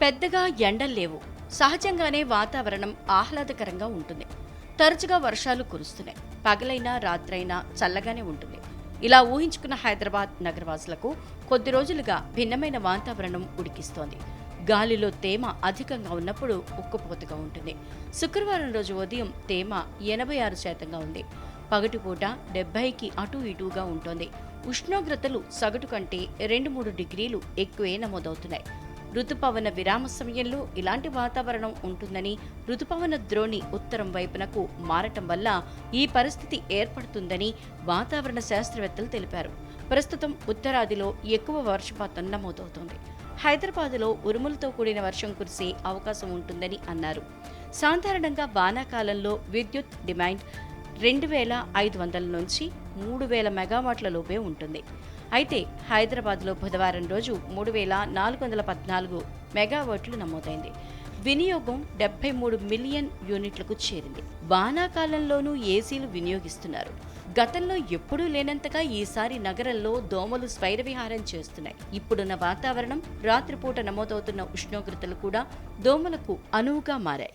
పెద్దగా ఎండలు లేవు. సహజంగానే వాతావరణం ఆహ్లాదకరంగా ఉంటుంది. తరచుగా వర్షాలు కురుస్తున్నాయి. పగలైనా రాత్రైనా చల్లగానే ఉంటుంది. ఇలా ఊహించుకున్న హైదరాబాద్ నగరవాసులకు కొద్ది రోజులుగా భిన్నమైన వాతావరణం ఉడికిస్తోంది. గాలిలో తేమ అధికంగా ఉన్నప్పుడు ఉక్కుపోతగా ఉంటుంది. శుక్రవారం రోజు ఉదయం తేమ ఎనభై ఆరు శాతంగా ఉంది. పగటిపూట డెబ్బైకి అటు ఇటుగా ఉంటుంది. ఉష్ణోగ్రతలు సగటు కంటే రెండు మూడు డిగ్రీలు ఎక్కువే నమోదవుతున్నాయి. రుతుపవన విరామ సమయంలో ఇలాంటి వాతావరణం ఉంటుందని రుతుపవన ద్రోణి ఉత్తరం వైపునకు మారటం వల్ల ఈ పరిస్థితి ఏర్పడుతుందని వాతావరణ శాస్త్రవేత్తలు తెలిపారు. ప్రస్తుతం ఉత్తరాదిలో ఎక్కువ వర్షపాతం నమోదవుతోంది. హైదరాబాదులో ఉరుములతో కూడిన వర్షం కురిసే అవకాశం ఉంటుందని అన్నారు. సాధారణంగా వానాకాలంలో విద్యుత్ డిమాండ్ రెండు వేల ఐదు వందల నుంచి మూడు వేల మెగావాట్ల లోపే ఉంటుంది. అయితే హైదరాబాద్లో బుధవారం రోజు మూడు వేల నాలుగు వందల పద్నాలుగు మెగావాట్లు నమోదైంది. వినియోగం డెబ్బై మూడు మిలియన్ యూనిట్లకు చేరింది. వానాకాలంలోనూ ఏసీలు వినియోగిస్తున్నారు. గతంలో ఎప్పుడూ లేనంతగా ఈసారి నగరంలో దోమలు స్వైరవిహారం చేస్తున్నాయి. ఇప్పుడున్న వాతావరణం రాత్రిపూట నమోదవుతున్న ఉష్ణోగ్రతలు కూడా దోమలకు అనువుగా మారాయి.